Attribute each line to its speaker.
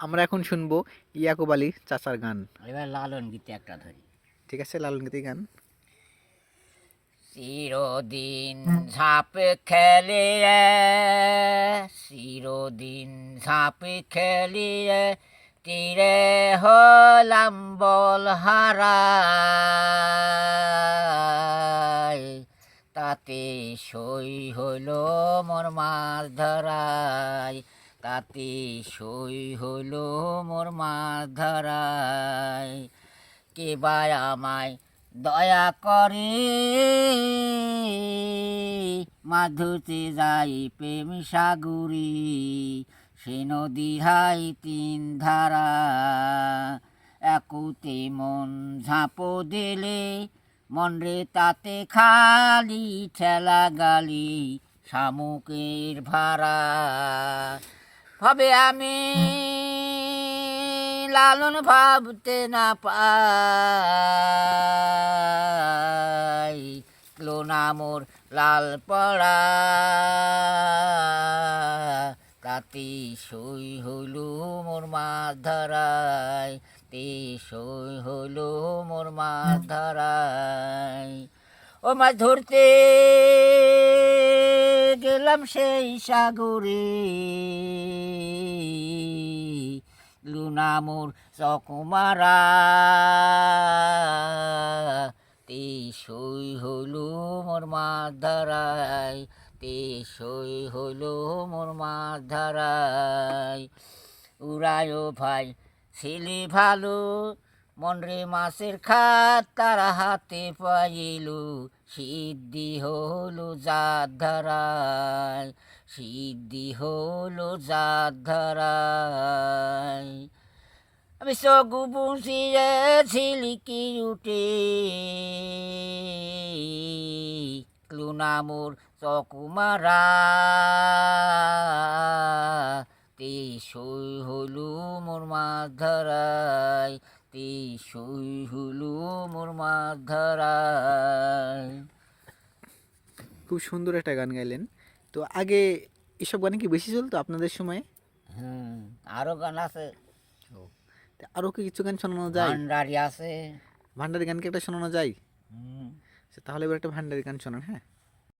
Speaker 1: আমরা এখন শুনব ইয়াকুব আলী চাচার গান।
Speaker 2: এবার লালন গীতে একটা ধরি।
Speaker 1: ঠিক আছে লালন গীতি গান।
Speaker 2: চিরদিন ঝাঁপে খেলিয়ে চিরদিন ঝাঁপে খেলিয়ে তীরে হলাম বল হারাই। তাতে সই হইল মোর মাছ ধরাই। তাতে সই হইল মোর মাছ ধরাই কে বা আমায় দয়া করে? মাধুতে যাই প্রেম সাগরী, সে নদী হাই তিন ধারা। একুতে মন ঝাঁপো দিলে মন রে তাতে খালি ঠেলা গালি, শামুকের ভাড়া ভাবে আমি লালন ভাবতে না পাই। ক্লোনা মোর লাল পড়া, তাতে সই হইল মোর মাছ ধরাই তে সই হইল মোর মাছ ধরাই ও মাছ ধরতে গেলাম সেই সাগরে। লুনা মোর চকুমারা। তে সই হইল মোর মাছ ধরাই তে সই হইল মোর মাছ ধরাই উড়ায় ভাই, ছেলে ভালো। মনরে মাছের খাত, তারা হাতে পাইল, সিদ্ধি হলো জাত ধরাই সিদ্ধি হলো জাত ধরাই আমি চকু বুঝিয়ে ঝিলিকি উঠে ক্লুনামুর চকুমারা তে সই হলু মোর মাছ ধরাই। তে সই হলু মোর
Speaker 1: খুব সুন্দর একটা গান গাইলেন। তো আগে এসব গানে কি বেশি চলতো আপনাদের সময়ে?
Speaker 2: হুম আরও গান আছে।
Speaker 1: তো আরও কি কিছু গান শোনানো যায়?
Speaker 2: ভান্ডারি আছে।
Speaker 1: ভান্ডারি গান কি একটা শোনানো যায়?
Speaker 2: হুম।
Speaker 1: আচ্ছা, তাহলে এবার একটা ভান্ডারি গান শোনান হ্যাঁ?